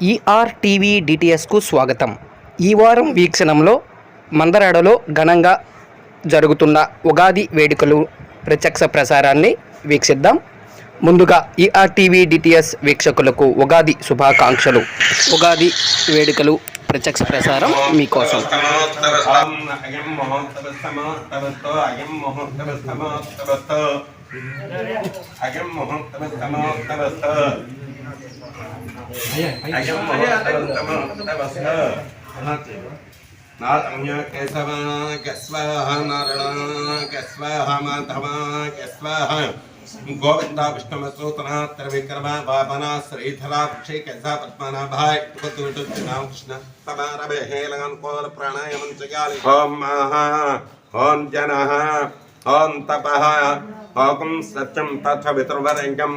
ER TV డిటిఎస్కు స్వాగతం ఈ వారం వీక్షణంలో మందరాడలో ఘనంగా జరుగుతున్న ఉగాది వేడుకలు ప్రత్యక్ష ప్రసారాన్ని వీక్షిద్దాం ముందుగా ఈఆర్ టీవీ డిటిఎస్ వీక్షకులకు ఉగాది శుభాకాంక్షలు ఉగాది వేడుకలు ప్రత్యక్ష ప్రసారం మీకోసం అయం Ayan, गोविंदा विष्णम सूतना त्रिविक्रम वामना श्रीधरा पक्षे कैसा पद्मना भाई टुकुटु नाम कृष्ण समारभे हे लगन कोल प्राणायामं चगाले ओम महा ओम जनः ओम तपः ओम सत्यम तथ वितर्वरंगम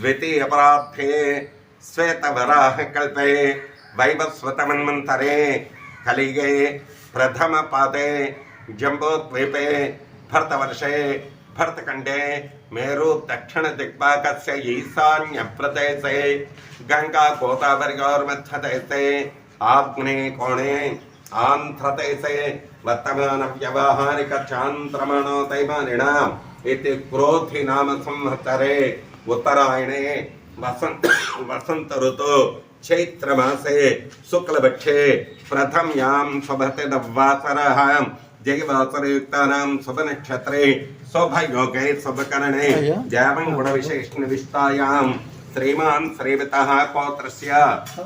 द्वितीयपराब्धे श्वेतवराह कल्पे वैवस्वतमन्वन्तरे कलिगे प्रथमपादे जम्बोद्वीपे भरतवर्षे भरतखण्डे मेरुदक्षिणदिग्भागस्य ईशान्यप्रदेशे गङ्गागोदावरिगौर्मध्यदेशे आग्नेयकोणे आन्ध्रदेशे वर्तमानव्यावहारिकचान्द्रमणो दैमानिणाम् इति संहतरे। उत्तरायणे वसंत वसंत ऋतु चैत्र मासे शुक्लपक्षे प्रथम्यां शोभते नववासरः जयवासरयुक्तानां शुभनक्षत्रे शुभयोगे शुभकरणे जयवं गुणविशेषनिविष्टायां श्रीमान् श्रीवितः गोत्रस्य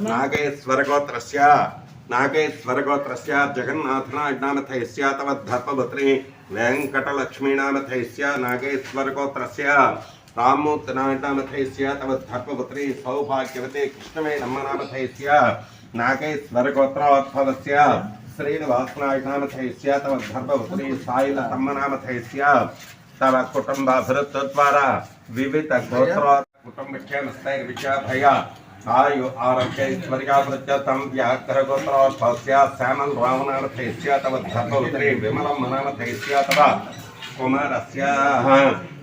नागेश्वरगोत्रस्य नागेश्वरगोत्रस्य जगन्नाथनाथस्य तव धर्मपुत्री वेङ्कटलक्ष्मीनामथैस्य नागेश्वरगोत्रस्य रामूर्तनामथैस्य तव धर्मपुत्री सौभाग्यवती कृष्णमे नम्मनामथैस्य नागेश्वरगोत्रोद्भवस्य श्रीनिवासनायनामथैस्य तव धर्मपुत्री सायिलतम्मनामथैस्य तव कुटुम्बाभिवृद्धद्वारा विविध गोत्रो आयु आरोग्यैश्वर्यावृत्यतं व्याघ्रगोत्रोद्भवस्य श्यामल रामनामथैस्य तव विमलं मनामथैस्य तव कुमारस्य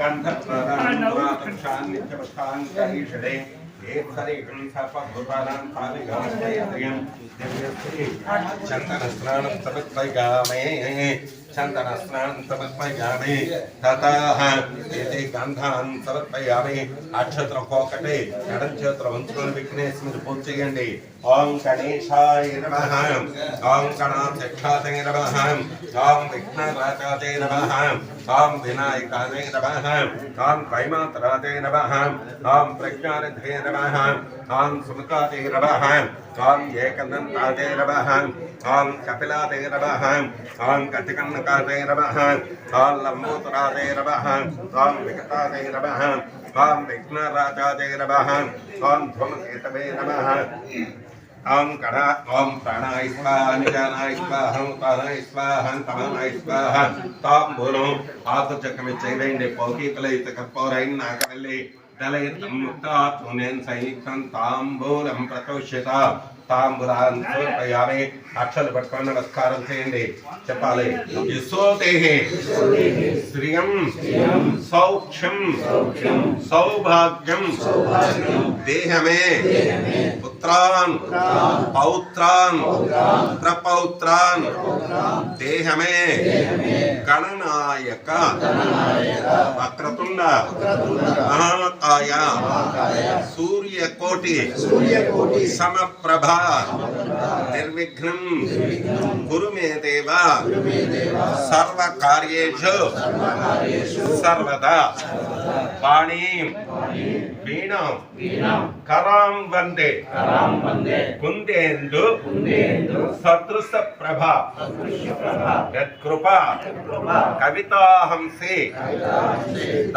धर्मपुत्री रम्या नामथै गन्धर्वान् ఏత్సరేకం సర్వభూతానాం కాలిగామేంద్రియం దివ్యశ్రీ చందనస్నానం సమర్పయామే చందనస్నానం సమర్పయామి తతః ఏతే గంధాన్ సమర్పయామి అక్షత్రం ఒకటి ఎడం చేతులు ఉంచుకొని విఘ్నేశ్వరుని పూజ చేయండి ఓం గణేశాయ నమః ఓం గణాధ్యక్షాయ నమః ఓం విఘ్నరాజాయ నమః ఓం వినాయకాయ నమః ఓం వైమాతరాజాయ నమః ఓం ప్రజ్ఞానిధే నమః ఓం సుముఖాదే నమః ఓం ఏకనందాయ నమః ఓం కపిలాయ నమః ఓం కటికన్నకాయ నమః ఓం లంబోదరాదే నమః ఓం వికటాయ నమః ఓం విఘ్నరాజాయ నమః ఓం ధ్రుమకేతవే నమః ఓం కణ ఓం ప్రాణాయ స్వాహ నిజానాయ స్వాహ ఉతానాయ స్వాహ తమనాయ స్వాహ తాంబూలం ఆకుచక్కమి చేయవేయండి పోకి పిలయిత కర్పూరైన్ నాకవల్లి దళయితం ముక్తాత్మునేన్ సైనికం తాంబూలం ప్రతోష్యత తాంబూలాన్ సమర్పయామి అక్షలు పట్టుకొని నమస్కారం చేయండి. చెప్పాలి. యశోదే శ్రియం. సౌఖ్యం. సౌభాగ్యం. దేహమే. పుత్రాన్. పౌత్రాన్. ప్రపౌత్రాన్ దేహమే. గణనాయక. వక్రతుండ మహాకాయ సూర్యకోటి. సమప్రభ. నిర్విఘ్నం. కురు మే దేవ. సర్వకార్యేషు. సర్వదా. వాణీం. వీణాం. కరాం వందే. కుందేందు. సదృశ ప్రభ యత్కృప. కవితాహంసే.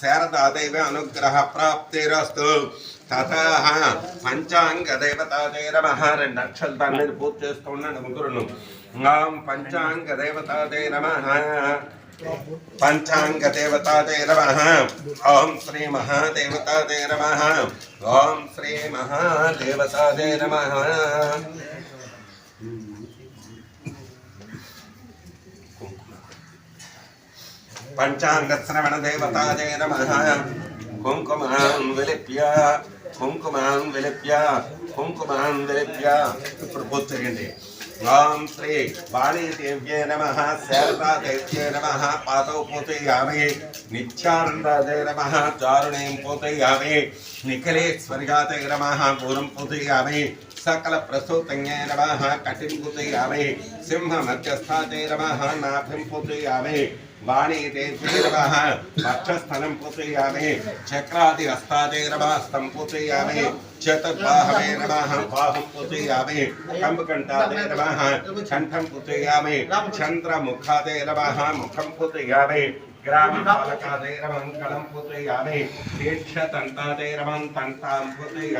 శారదాదైవ అనుగ్రహ ప్రాప్తిరస్తు తత పంచాంగ దేవతాదేరవ నక్షల్ అక్షలు దాని పూర్తి చేస్తూ ఉన్నాడు ముగ్గురును. పంచాంగ దేవతాదేరవ పంచాంగ దేవతాదేరవ ఓం శ్రీ మహాదేవతాదేరవ ఓం శ్రీ మహాదేవతాదేరవ నమః పంచాంగ శ్రవణ కుంకుమాన్ విలిప్య కుంకుమాన్ విలిప్య కుంకుమాన్ విలిప్య. ఇప్పుడు పూర్తి ఓం శ్రీ వాణీదేవ్యే నమ శారదాదేవ్యే నమ పాదౌ పూజయామి నిత్యానందాదే నమ చారుణీం పూజయామి నిఖిలేశ్వర్యాదే నమ పూరం పూజయామి. सकल प्रसूत कटिं आवे सिंहमध्यस्थाते नमः नाभिं पूजयामहे वाणीते नमः वक्षस्थलं पूजयामहे चक्रादिहस्ताते नमः स्तं पूजयामहे चतुर्बाहवे नमः बाहुं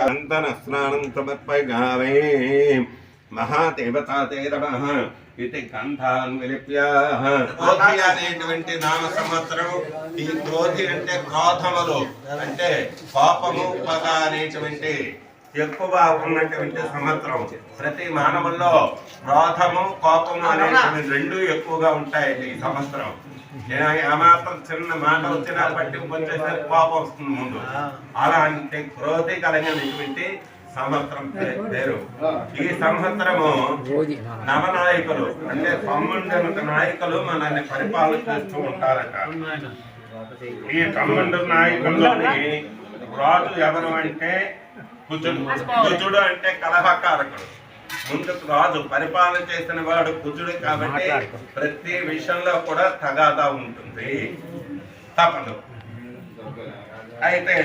తంతాం స్నానం సమర్పయామి మహాదేవతాదే నమః ఇది గంధాన్ విలిప్య క్రోధి అనేటువంటి నామ సంవత్సరం ఈ క్రోధి అంటే క్రోధములు అంటే కోపము పగ అనేటువంటి ఎక్కువ ఉన్నటువంటి సంవత్సరం. ప్రతి మానవుల్లో క్రోధము కోపము అనేటువంటి రెండు ఎక్కువగా ఉంటాయి ఈ సంవత్సరం. ఏ- ఏమాత్రం చిన్న మాట వచ్చినా బట్టి కొంచెం కోపం వస్తుంది ముందు. అలాంటి క్రోధి కలిగినటువంటి సంవత్సరం పేరు ఈ సంవత్సరము నవనాయకులు అంటే తమ్ముండ నాయకులు మనల్ని పరిపాలన చేస్తూ ఉంటారట. ఈ తమ్ముండు నాయకుల్లోని రాజు ఎవరు అంటే కుజుడు కుజుడు అంటే కలహకారకుడు. ముందుకు రాజు పరిపాలన చేసిన వాడు కుజుడు కాబట్టి ప్రతి విషయంలో కూడా తగాదా ఉంటుంది. తపదు అయితే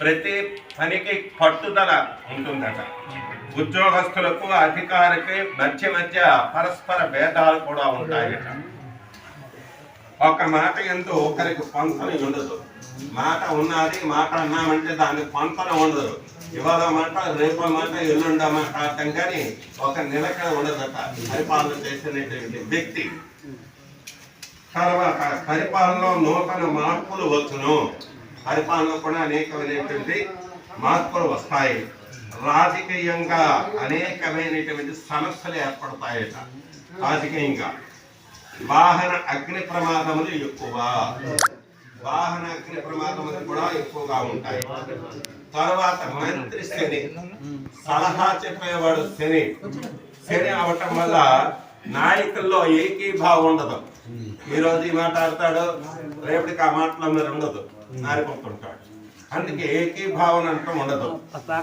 ప్రతి పనికి పట్టుదల ఉంటుందట. ఉద్యోగస్తులకు అధికారికి మధ్య మధ్య పరస్పర భేదాలు కూడా ఉంటాయట. ఒక మాట ఎందు ఒకరికి పొంతన ఉండదు. మాట ఉన్నది మాట అన్నామంటే దానికి పొంతన ఉండదు. ఇవాళ మాట రేపో మాట ఎల్లుండ మాట అర్థం కానీ ఒక నిలకడ ఉండదట. పరిపాలన చేసినటువంటి వ్యక్తి. తర్వాత పరిపాలనలో నూతన మార్పులు వచ్చును. పరిపాలన కూడా అనేకమైనటువంటి మార్పులు వస్తాయి. రాజకీయంగా అనేకమైనటువంటి సమస్యలు ఏర్పడతాయట. రాజకీయంగా. వాహన అగ్ని ప్రమాదములు ఎక్కువ. వాహన అగ్ని ప్రమాదములు కూడా ఎక్కువగా ఉంటాయి. తర్వాత మంత్రి శని. సలహా చెప్పేవాడు శని. శని అవటం వల్ల నాయకుల్లో ఏకీభావం ఉండదు. ఈ రోజు ఈ మాట్లాడతాడు రేపటికి ఆ మాటలో మీరు ఉండదు. మారిపోతుంటాడు అందుకే ఏకీభావన అంటూ ఉండదు.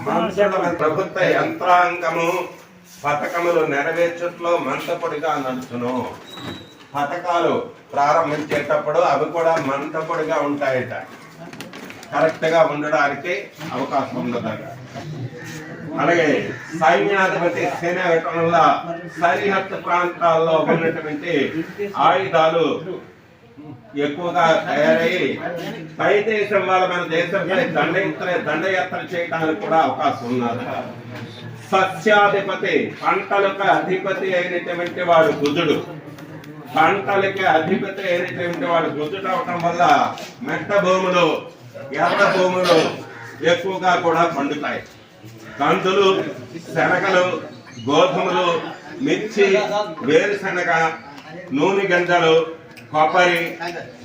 మనుషుల ప్రభుత్వ యంత్రాంగము పథకములు నెరవేర్చట్లో మంతపొడిగా నడుచును. పథకాలు ప్రారంభించేటప్పుడు అవి కూడా మంతపొడిగా ఉంటాయట. కరెక్ట్గా ఉండడానికి అవకాశం ఉండదు అలాగే సైన్యాధిపతి సేనాగటం వల్ల సరిహద్దు ప్రాంతాల్లో ఉన్నటువంటి ఆయుధాలు ఎక్కువగా తయారయ్యి పై దేశం వాళ్ళ మన దేశంపై దండయాత్ర దండయాత్ర చేయడానికి కూడా అవకాశం ఉన్నది. సస్యాధిపతి పంటలకు అధిపతి అయినటువంటి వాడు బుధుడు. పంటలకి అధిపతి అయినటువంటి వాడు బుద్ధుడు అవటం వల్ల మెట్ట భూములు ఎర్ర భూములు ఎక్కువగా కూడా పండుతాయి. కందులు శనగలు గోధుమలు మిర్చి వేరుశనగ నూనె గంజలు కొబ్బరి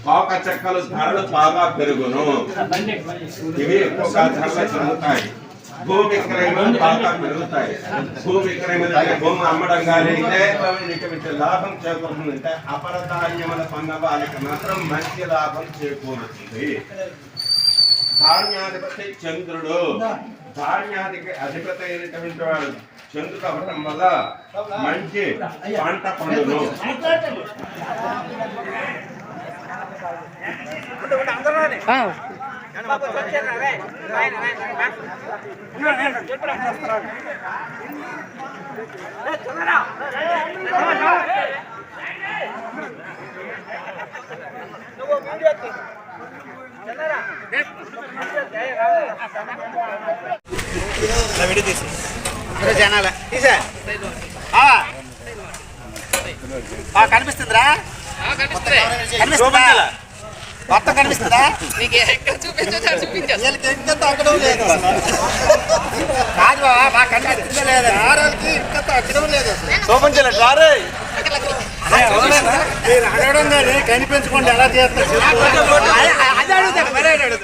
కోక చెక్కలు ధరలు బాగా పెరుగును. ఇవి ఎక్కువగా ధరలు పెరుగుతాయి. భూ విక్రయములు బాగా పెరుగుతాయి. భూ విక్రయములు భూమి అమ్మడం కానీ అయితే లాభం చేకూరుతుందంటే అపరధాన్యముల పన్న వాళ్ళకి మాత్రం మంచి లాభం చేకూరుతుంది. ధాన్యాధిపతి చంద్రుడు. ధాన్యాధిక అధిపతి అయినటువంటి వాడు చంద్రుడు అవ్వటం వల్ల మంచి పంట పండును. ఆ, జనాల తీసా కనిపిస్తుందిరా కనిపిస్తుందా మొత్తం కనిపిస్తుందా కాదు బావ, బాగా కనిపిస్తుందా లేదా ఆడవాళ్ళకి ఇంకా తగ్గడం లేదు చూపించలే మీరు అడగడం కానీ కనిపించకుండా ఎలా చేస్తారు